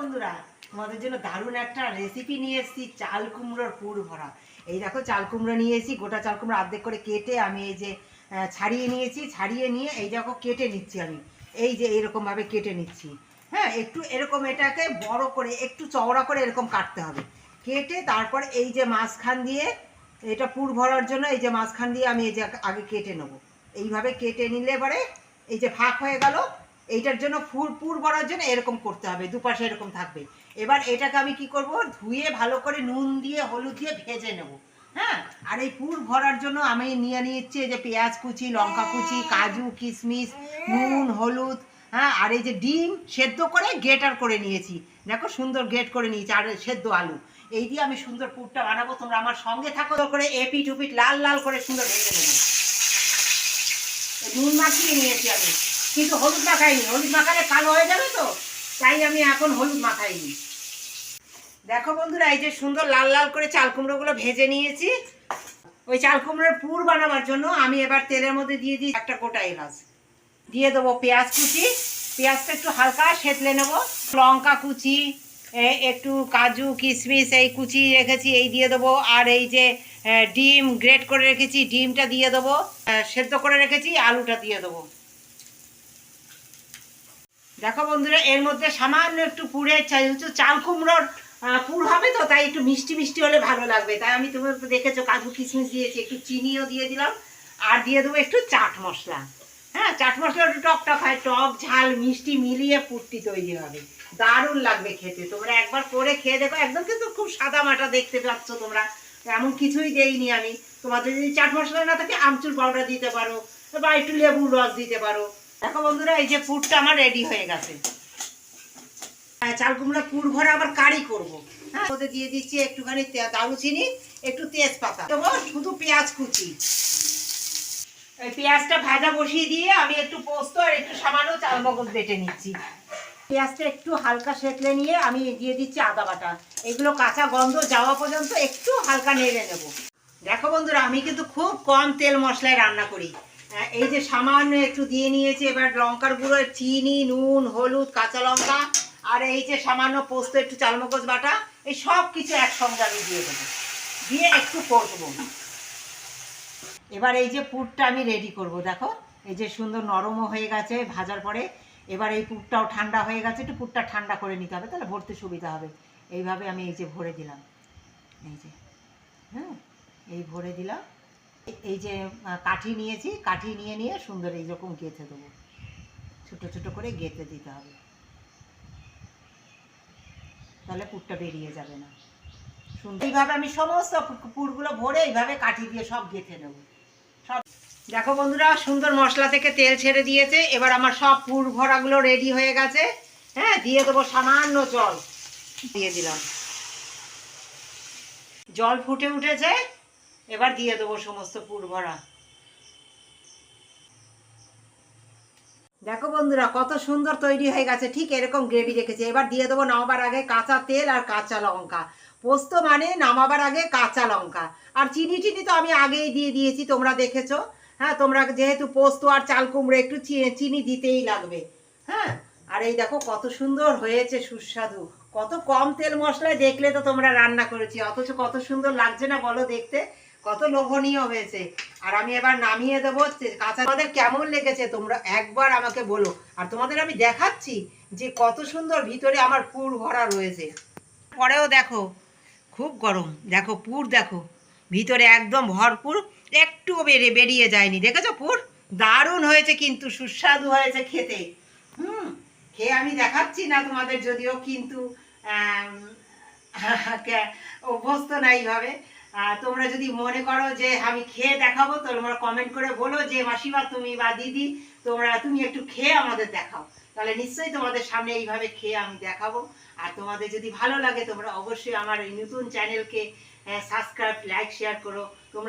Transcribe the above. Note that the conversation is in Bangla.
বন্ধুরা, তোমাদের জন্য দারুণ একটা রেসিপি নিয়ে এসেছি, চাল কুমড়োর পুর ভরা। এই দেখো, চাল কুমড়ো নিয়ে এসেছি, গোটা চাল কুমড়ো অর্ধেক করে কেটে আমি এই যে ছাড়িয়ে নিয়েছি, ছাড়িয়ে নিয়ে এই দেখো কেটে নিচ্ছি আমি। এই যে এরকম ভাবে কেটে নিচ্ছি। হ্যাঁ একটু এরকম এটাকে বড় করে, একটু চওড়া করে এরকম কাটতে হবে। কেটে তারপর এই যে মাঝখান দিয়ে, এটা পুর ভরার জন্য এই যে মাঝখান দিয়ে আমি এই যে আগে কেটে নেব। এইভাবে কেটে নিলে পরে এই যে ফাঁক হয়ে গেল এইটার জন্য ফুল পুর ভরার জন্য এরকম করতে হবে, দুপাশে এরকম থাকবে। এবার এটাকে আমি কি করব? ধুয়ে ভালো করে নুন দিয়ে, হলুদ দিয়ে ভেজে নেব। হ্যাঁ? আর এই পুর ভরার জন্য আমি নিয়ে এই যে পেঁয়াজ কুচি, লঙ্কা কুচি, কাজু, কিশমিশ, নুন, হলুদ হ্যাঁ? আর এই যে ডিম সেদ্ধ করে গেটার করে নিয়েছি। দেখো সুন্দর গেট করে নিয়েছি, আর সেদ্ধ আলু। এই দিয়ে আমি সুন্দর পুরটা বানাবো, তোমরা আমার সঙ্গে থাকো। করে এপিট উপিট লাল লাল করে সুন্দর ভেজে নেব। নুন মাখিয়ে নিয়েছি আমি। কিন্তু হলুদ মাখাইনি। হলুদ মাখালে কালো হয়ে যাবে তো? তাই আমি এখন হলুদ মাখাইনি। দেখো বন্ধুরা, এই যে সুন্দর লাল লাল করে চাল কুমড়োগুলো ভেজে নিয়েছি। ওই চাল কুমড়োর পুর বানাবার জন্য আমি এবার তেলের মধ্যে দিয়ে দিই একটা গোটা এলাচ। দিয়ে দেবো পেঁয়াজ কুচি। পেঁয়াজটা একটু হালকা সেতলে নেব। লঙ্কা কুচি একটু কাজু, কিশমিশ এই কুচি রেখেছি, এই দিয়ে দেবো। আর এই যে ডিম, গ্রেট করে রেখেছি, ডিমটা দিয়ে দেবো। সেদ্ধ করে রেখেছি, আলুটা দিয়ে দেবো। দেখো বন্ধুরা, এর মধ্যে সামান্য একটু যেহেতু চাল কুমড়োর পুর হবে তো, তাই একটু মিষ্টি মিষ্টি হলে ভালো লাগবে। তাই আমি তুমি তো দেখেছ, কাজু কিশমিশ দিয়েছি, একটু চিনিও দিয়ে দিলাম, আর দিয়ে দেবো একটু চাট মশলা। হ্যাঁ চাট মশলা একটু টক টক হয়, টক, ঝাল, মিষ্টি মিলিয়ে পুরটি তৈরি হবে। দারুণ লাগবে খেতে। তোমরা একবার করে খেয়ে দেখো, একদম কিন্তু খুব সাদা মাটা দেখতে পাচ্ছ তোমরা। এমন কিছুই দেইনি আমি। তোমাদের যদি চাট মশলা না থাকে, আমচুর পাউডার দিতে পারো, বা একটু লেবুর রস দিতে পারো। দেখো বন্ধুরা এই যে পুরটা আমার রেডি হয়ে গেছে। হ্যাঁ, চাল কুমড়া পুর ভরে আবার কারি করব। হ্যাঁ ওতে দিয়ে দিচ্ছি একটুখানি দারুচিনি একটু তেজপাতা। দেবো শুধু পেঁয়াজ কুচি। পেঁয়াজটা ভাজা বসিয়ে দিয়ে আমি একটু পোস্ত আর একটু সামান্য চাল মগজ বেটে নিচ্ছি। পেঁয়াজটা একটু হালকা সেঁকলে নিয়ে আমি দিয়ে দিচ্ছি আদা বাটা। এগুলো কাঁচা গন্ধ যাওয়া পর্যন্ত একটু হালকা নেড়ে নেব। দেখো বন্ধুরা আমি কিন্তু খুব কম তেল মশলায় রান্না করি। এই যে সামান্য একটু দিয়ে নিয়েছি, এবার লঙ্কার গুঁড়ো, চিনি, নুন, হলুদ, কাঁচা লঙ্কা, আর এই যে সামান্য পোস্ত, একটু চালমগজ বাটা, এই সব কিছু একসঙ্গে আমি দিয়ে দেবো। দিয়ে একটু করব এবার এই যে পুরটা আমি রেডি করব, দেখো, এই যে সুন্দর নরমও হয়ে গেছে ভাজার পরে। এবার এই পুরটাও ঠান্ডা হয়ে গেছে, একটু পুরটা ঠান্ডা করে নিতে হবে, তাহলে ভরতে সুবিধা হবে। এইভাবে আমি এই যে ভরে দিলাম। এই যে হ্যাঁ এই ভরে দিলাম। এই যে কাঠি নিয়েছি, কাঠি নিয়ে নিয়ে সুন্দর এইরকম গেঁথে দেবো। ছোট ছোট করে গেঁথে দিতে হবে। তাহলে পুরটা বেরিয়ে যাবে না। সুন্দর। এইভাবে আমি সমস্ত পুরগুলো ভরে এইভাবে কাঠি দিয়ে সব গেঁথে নেব। সব দেখো বন্ধুরা, সুন্দর মশলা থেকে তেল ছেড়ে দিয়েছে। এবার আমার সব পুর ভরাগুলো রেডি হয়ে গেছে। হ্যাঁ দিয়ে দেবো সামান্য জল। দিয়ে দিলাম। জল ফুটে উঠেছে। এবার দিয়ে দেবো সমস্ত পুর ভরা। দেখো বন্ধুরা, কত সুন্দর তৈরি হয়ে গেছে, ঠিক এরকম গ্রেভি রেখেছে। এবার দিয়ে দেবো নামাবার আগে কাঁচা তেল আর কাঁচা লঙ্কা। পোস্ত মানে নামাবার আগে কাঁচা লঙ্কা। আর চিনি টিনি তো আমি আগেই দিয়ে দিয়েছি, তোমরা দেখেছ। হ্যাঁ তোমরা যেহেতু পোস্ত আর চাল কুমড়ো একটু চিনি দিতেই লাগবে। হ্যাঁ আর এই দেখো কত সুন্দর হয়েছে, সুস্বাদু। কত কম তেল মশলায় দেখলে তো তোমরা রান্না করেছি, অথচ কত সুন্দর লাগছে না বলো দেখতে। কত লোভনীয় হয়েছে। আর আমি এবার নামিয়ে দেবো কাঁচা তোমাদের কেমন লেগেছে তোমরা একবার আমাকে বলো। আর তোমাদের আমি দেখাচ্ছি যে কত সুন্দর ভিতরে আমার পুর ভরা রয়েছে। পরেও দেখো, খুব গরম। দেখো, পুর দেখো। ভিতরে একদম ভরপুর। একটুও বেড়ে, বেরিয়ে যায়নি। দেখেছ পুর? দারুণ হয়েছে কিন্তু, সুস্বাদু হয়েছে খেতে। হুম, খেয়ে আমি দেখাচ্ছি না তোমাদের যদিও কিন্তু অভ্যস্ত না এইভাবে। তোমরা যদি মনে করো যে আমি খেয়ে দেখাবো তোমরা কমেন্ট করে বলো যে, মাসিমা, তুমি বা দিদি, তোমরা তুমি একটু খেয়ে আমাদের দেখাও। তাহলে নিশ্চয়ই তোমাদের সামনে এইভাবে খেয়ে আমি দেখাবো। আর তোমাদের যদি ভালো লাগে, তোমরা অবশ্যই আমার এই নতুন চ্যানেলকে সাবস্ক্রাইব লাইক শেয়ার করো। তোমরা